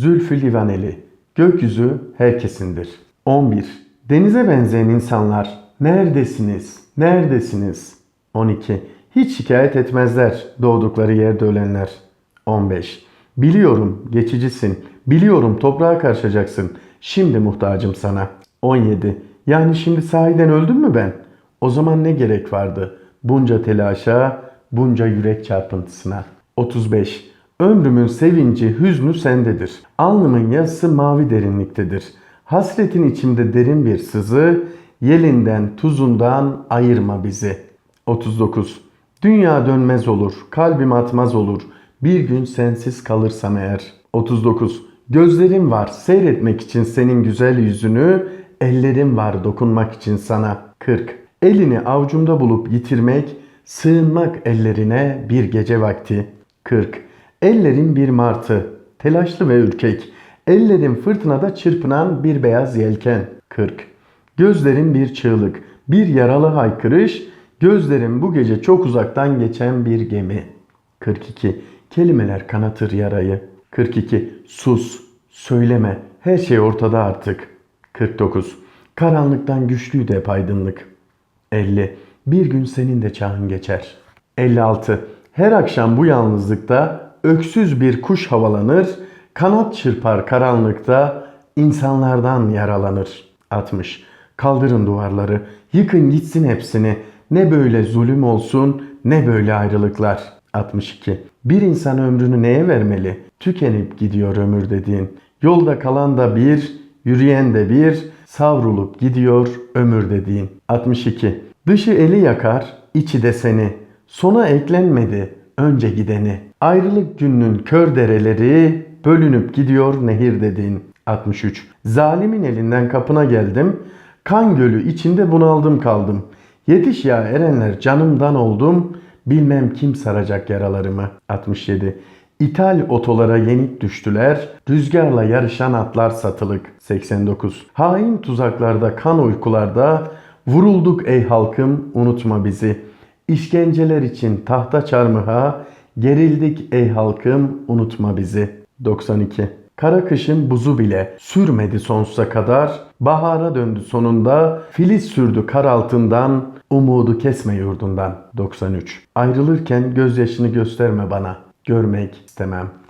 Zülfü Livaneli. Gökyüzü herkesindir. 11. Denize benzeyen insanlar. Neredesiniz? Neredesiniz? 12. Hiç şikayet etmezler doğdukları yerde ölenler. 15. Biliyorum geçicisin. Biliyorum toprağa karışacaksın. Şimdi muhtacım sana. 17. Yani şimdi sahiden öldüm mü ben? O zaman ne gerek vardı? Bunca telaşa, bunca yürek çarpıntısına. 35. Ömrümün sevinci, hüznü sendedir. Alnımın yazısı mavi derinliktedir. Hasretin içimde derin bir sızı, yelinden, tuzundan ayırma bizi. 39. Dünya dönmez olur, kalbim atmaz olur. Bir gün sensiz kalırsam eğer. 39. Gözlerim var seyretmek için senin güzel yüzünü, ellerim var dokunmak için sana. 40. Elini avcumda bulup yitirmek, sığınmak ellerine bir gece vakti. 40. Ellerin bir martı, telaşlı ve ürkek. Ellerin fırtınada çırpınan bir beyaz yelken. 40. Gözlerin bir çığlık, bir yaralı haykırış, gözlerin bu gece çok uzaktan geçen bir gemi. 42. Kelimeler kanatır yarayı. 42. Sus, söyleme, her şey ortada artık. 49. Karanlıktan güçlüydü hep aydınlık. 50. Bir gün senin de çağın geçer. 56. Her akşam bu yalnızlıkta öksüz bir kuş havalanır, kanat çırpar karanlıkta, insanlardan yaralanır. 60. Kaldırın duvarları, yıkın gitsin hepsini. Ne böyle zulüm olsun, ne böyle ayrılıklar. 62. Bir insan ömrünü neye vermeli? Tükenip gidiyor ömür dediğin. Yolda kalan da bir, yürüyen de bir, savrulup gidiyor ömür dediğin. 62. Dışı eli yakar, içi de seni. Sona eklenmedi önce gideni. Ayrılık gününün kör dereleri bölünüp gidiyor nehir dediğin. 63. Zalimin elinden kapına geldim. Kan gölü içinde bunaldım kaldım. Yetiş ya erenler canımdan oldum. Bilmem kim saracak yaralarımı. 67. İthal otolara yenik düştüler. Rüzgarla yarışan atlar satılık. 89. Hain tuzaklarda, kan uykularda vurulduk ey halkım unutma bizi. İşkenceler için tahta çarmıha gerildik ey halkım unutma bizi. 92. Kara kışın buzu bile sürmedi sonsuza kadar. Bahara döndü sonunda. Filiz sürdü kar altından. Umudu kesme yurdundan. 93. Ayrılırken gözyaşını gösterme bana. Görmek istemem.